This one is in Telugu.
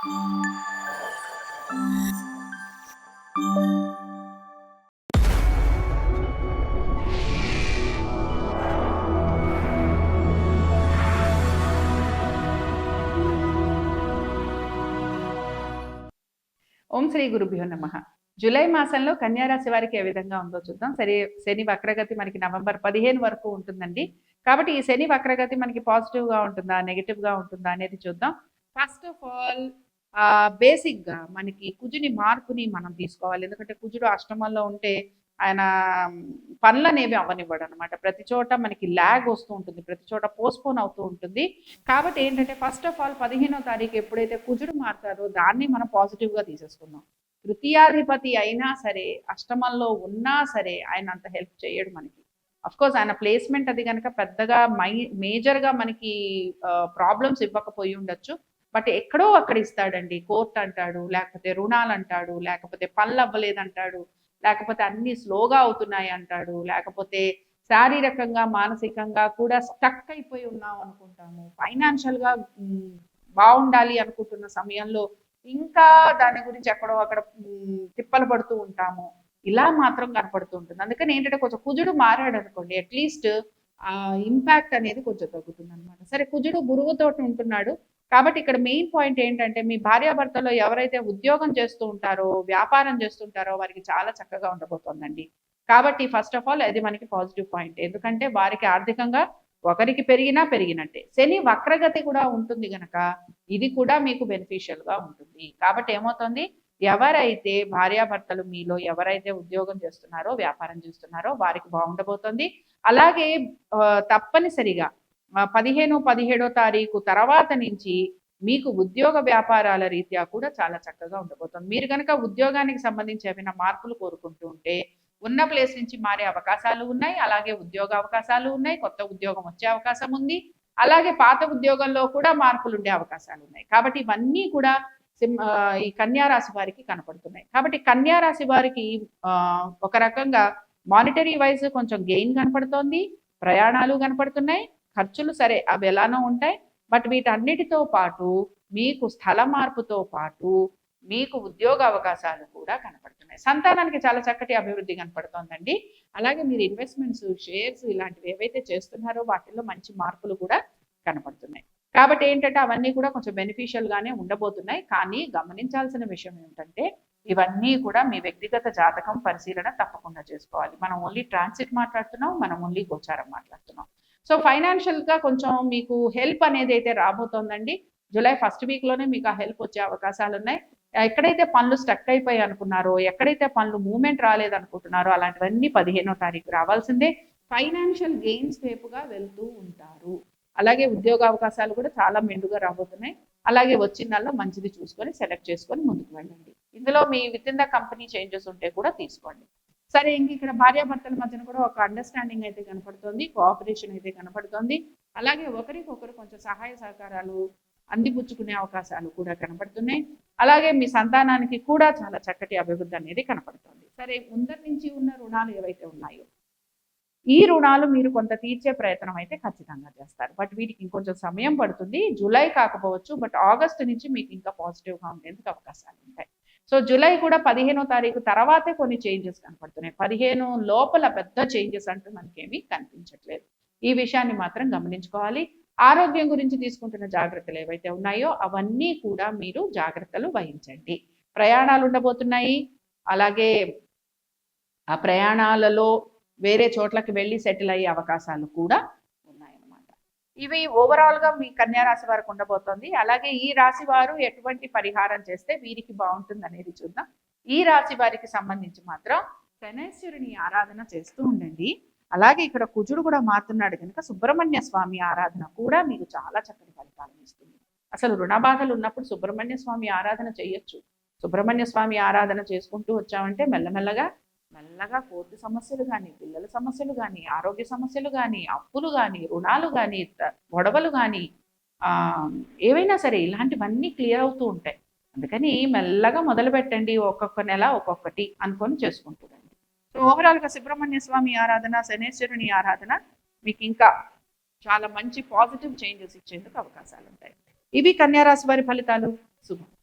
ఓం శ్రీ గురుభ్యో నమ. జూలై మాసంలో కన్యారాశి వారికి ఏ విధంగా ఉందో చూద్దాం. సరే శని వక్రగతి మనకి నవంబర్ పదిహేను వరకు ఉంటుందండి. కాబట్టి ఈ శని వక్రగతి మనకి పాజిటివ్గా ఉంటుందా నెగిటివ్గా ఉంటుందా అనేది చూద్దాం. ఫస్ట్ ఆఫ్ ఆల్ బేసిక్గా మనకి కుజుని మార్పుని మనం తీసుకోవాలి. ఎందుకంటే కుజుడు అష్టమంలో ఉంటే ఆయన పనులు అనేవి అవ్వనివ్వడు అనమాట ప్రతి చోట మనకి ల్యాగ్ వస్తూ ఉంటుంది. ప్రతి చోట పోస్ట్పోన్ అవుతూ ఉంటుంది. కాబట్టి ఏంటంటే ఫస్ట్ ఆఫ్ ఆల్ పదిహేనో తారీఖు ఎప్పుడైతే కుజుడు మారుతారో దాన్ని మనం పాజిటివ్గా తీసేసుకుందాం. తృతీయాధిపతి అయినా సరే అష్టమంలో ఉన్నా సరే ఆయన అంత హెల్ప్ చేయడు మనకి. అఫ్ కోర్స్ ఆయన ప్లేస్మెంట్ అది కనుక పెద్దగా మై మేజర్గా మనకి ప్రాబ్లమ్స్ ఇవ్వకపోయి ఉండొచ్చు. బట్ ఎక్కడో అక్కడ ఇస్తాడండి. కోర్ట్ అంటాడు లేకపోతే రుణాలు అంటాడు లేకపోతే పనులు అవ్వలేదంటాడు లేకపోతే అన్ని స్లోగా అవుతున్నాయి అంటాడు లేకపోతే శారీరకంగా మానసికంగా కూడా స్టక్ అయిపోయి ఉన్నాం అనుకుంటాము. ఫైనాన్షియల్గా బాగుండాలి అనుకుంటున్న సమయంలో ఇంకా దాని గురించి ఎక్కడో అక్కడ తిప్పలు పడుతూ ఉంటాము. ఇలా మాత్రం కనపడుతూ ఉంటుంది. అందుకని ఏంటంటే కొంచెం కుజుడు మారాడు అనుకోండి అట్లీస్ట్ ఆ ఇంపాక్ట్ అనేది కొంచెం తగ్గుతుంది అనమాట సరే కుజుడు గురువుతో ఉంటున్నాడు. కాబట్టి ఇక్కడ మెయిన్ పాయింట్ ఏంటంటే మీ భార్యాభర్తలో ఎవరైతే ఉద్యోగం చేస్తూ ఉంటారో వ్యాపారం చేస్తుంటారో వారికి చాలా చక్కగా ఉండబోతోందండి. కాబట్టి ఫస్ట్ ఆఫ్ ఆల్ అది మనకి పాజిటివ్ పాయింట్ ఎందుకంటే వారికి ఆర్థికంగా ఒకరికి పెరిగినా పెరిగినట్టే. శని వక్రగతి కూడా ఉంటుంది గనక ఇది కూడా మీకు బెనిఫిషియల్గా ఉంటుంది. కాబట్టి ఏమవుతుంది? ఎవరైతే భార్యాభర్తలు మీలో ఎవరైతే ఉద్యోగం చేస్తున్నారో వ్యాపారం చేస్తున్నారో వారికి బాగుండబోతుంది. అలాగే తప్పనిసరిగా పదిహేను పదిహేడో తారీఖు తర్వాత నుంచి మీకు ఉద్యోగ వ్యాపారాల రీత్యా కూడా చాలా చక్కగా ఉండబోతుంది. మీరు కనుక ఉద్యోగానికి సంబంధించి ఏమైనా మార్పులు కోరుకుంటూ ఉంటే ఉన్న ప్లేస్ నుంచి మారే అవకాశాలు ఉన్నాయి అలాగే ఉద్యోగ అవకాశాలు ఉన్నాయి కొత్త ఉద్యోగం వచ్చే అవకాశం ఉంది అలాగే పాత ఉద్యోగంలో కూడా మార్పులు ఉండే అవకాశాలు ఉన్నాయి. కాబట్టి ఇవన్నీ కూడా ఈ కన్యారాశి వారికి కనపడుతున్నాయి. కాబట్టి కన్యారాశి వారికి ఒక రకంగా మానిటరీ వైజ్ కొంచెం గెయిన్ కనపడుతోంది ప్రయాణాలు కనపడుతున్నాయి ఖర్చులు సరే అవి ఎలానో ఉంటాయి. బట్ వీటన్నిటితో పాటు మీకు స్థల మార్పుతో పాటు మీకు ఉద్యోగ అవకాశాలు కూడా కనపడుతున్నాయి. సంతానానికి చాలా చక్కటి అభివృద్ధి కనపడుతోందండి. అలాగే మీరు ఇన్వెస్ట్మెంట్స్ షేర్స్ ఇలాంటివి ఏవైతే చేస్తున్నారో వాటిల్లో మంచి మార్పులు కూడా కనపడుతున్నాయి. కాబట్టి ఏంటంటే అవన్నీ కూడా కొంచెం బెనిఫిషియల్గానే ఉండబోతున్నాయి. కానీ గమనించాల్సిన విషయం ఏంటంటే ఇవన్నీ కూడా మీ వ్యక్తిగత జాతకం పరిశీలన తప్పకుండా చేసుకోవాలి. మనం ఓన్లీ ట్రాన్సిట్ మాట్లాడుతున్నాం మనం ఓన్లీ గోచారం మాట్లాడుతున్నాం. సో ఫైనాన్షియల్గా కొంచెం మీకు హెల్ప్ అనేది అయితే రాబోతోందండి. జూలై ఫస్ట్ వీక్లోనే మీకు ఆ హెల్ప్ వచ్చే అవకాశాలు ఉన్నాయి ఎక్కడైతే పనులు స్టక్ అయిపోయి అనుకున్నారో ఎక్కడైతే పనులు మూమెంట్ రాలేదనుకుంటున్నారో అలాంటివన్నీ పదిహేనో తారీఖు రావాల్సిందే. ఫైనాన్షియల్ గెయిన్స్ వైపుగా వెళ్తూ ఉంటారు. అలాగే ఉద్యోగ అవకాశాలు కూడా చాలా మెండుగా రాబోతున్నాయి. అలాగే వచ్చిన మంచిది చూసుకొని సెలెక్ట్ చేసుకొని ముందుకు వెళ్ళండి. ఇందులో మీ within the company changes ఉంటే కూడా తీసుకోండి. సరే ఇంక ఇక్కడ భార్యాభర్తల మధ్యన కూడా ఒక అండర్స్టాండింగ్ అయితే కనపడుతుంది కోఆపరేషన్ అయితే కనపడుతుంది. అలాగే ఒకరికొకరు కొంచెం సహాయ సహకారాలు అందిపుచ్చుకునే అవకాశాలు కూడా కనపడుతున్నాయి. అలాగే మీ సంతానానికి కూడా చాలా చక్కటి అభివృద్ధి అనేది కనపడుతుంది. సరే ముందరి నుంచి ఉన్న రుణాలు ఏవైతే ఉన్నాయో ఈ రుణాలు మీరు కొంత తీర్చే ప్రయత్నం అయితే ఖచ్చితంగా చేస్తారు. బట్ వీటికి ఇంకొంచెం సమయం పడుతుంది. జూలై కాకపోవచ్చు బట్ ఆగస్టు నుంచి మీకు ఇంకా పాజిటివ్గా ఉండేందుకు అవకాశాలు ఉంటాయి. సో జూలై కూడా పదిహేనో తారీఖు తర్వాతే కొన్ని చేంజెస్ కనపడుతున్నాయి. పదిహేను లోపల పెద్ద చేంజెస్ అంటూ మనకేమీ కనిపించట్లేదు. ఈ విషయాన్ని మాత్రం గమనించుకోవాలి. ఆరోగ్యం గురించి తీసుకుంటున్న జాగ్రత్తలు ఏవైతే ఉన్నాయో అవన్నీ కూడా మీరు జాగ్రత్తలు వహించండి. ప్రయాణాలు ఉండబోతున్నాయి. అలాగే ఆ ప్రయాణాలలో వేరే చోట్లకి వెళ్ళి సెటిల్ అయ్యే అవకాశాలు కూడా ఇవి ఓవరాల్గా మీ కన్యా రాశి వారికి ఉండబోతోంది. అలాగే ఈ రాశి వారు ఎటువంటి పరిహారం చేస్తే వీరికి బాగుంటుంది అనేది చూద్దాం. ఈ రాశి వారికి సంబంధించి మాత్రం శనేశ్వరుని ఆరాధన చేస్తూ ఉండండి. అలాగే ఇక్కడ కుజుడు కూడా మారుతున్నాడు కనుక సుబ్రహ్మణ్య స్వామి ఆరాధన కూడా మీకు చాలా చక్కటి ఫలితాలను ఇస్తుంది. అసలు రుణబాధలు ఉన్నప్పుడు సుబ్రహ్మణ్య స్వామి ఆరాధన చేయొచ్చు. సుబ్రహ్మణ్య స్వామి ఆరాధన చేసుకుంటూ వచ్చామంటే మెల్లమెల్లగా మెల్లగా కోర్టు సమస్యలు కానీ పిల్లల సమస్యలు కానీ ఆరోగ్య సమస్యలు కానీ అప్పులు కానీ రుణాలు కానీ గొడవలు కానీ ఏవైనా సరే ఇలాంటివన్నీ క్లియర్ అవుతూ ఉంటాయి. అందుకని మెల్లగా మొదలు పెట్టండి ఒక్కొక్క నెల ఒక్కొక్కటి అనుకొని చేసుకుంటుందండి సో ఓవరాల్గా సుబ్రహ్మణ్య స్వామి ఆరాధన శనేశ్వరుని ఆరాధన మీకు ఇంకా చాలా మంచి పాజిటివ్ చేంజెస్ ఇచ్చేందుకు అవకాశాలు ఉంటాయి ఇవి కన్యారాశి వారి ఫలితాలు. శుభం.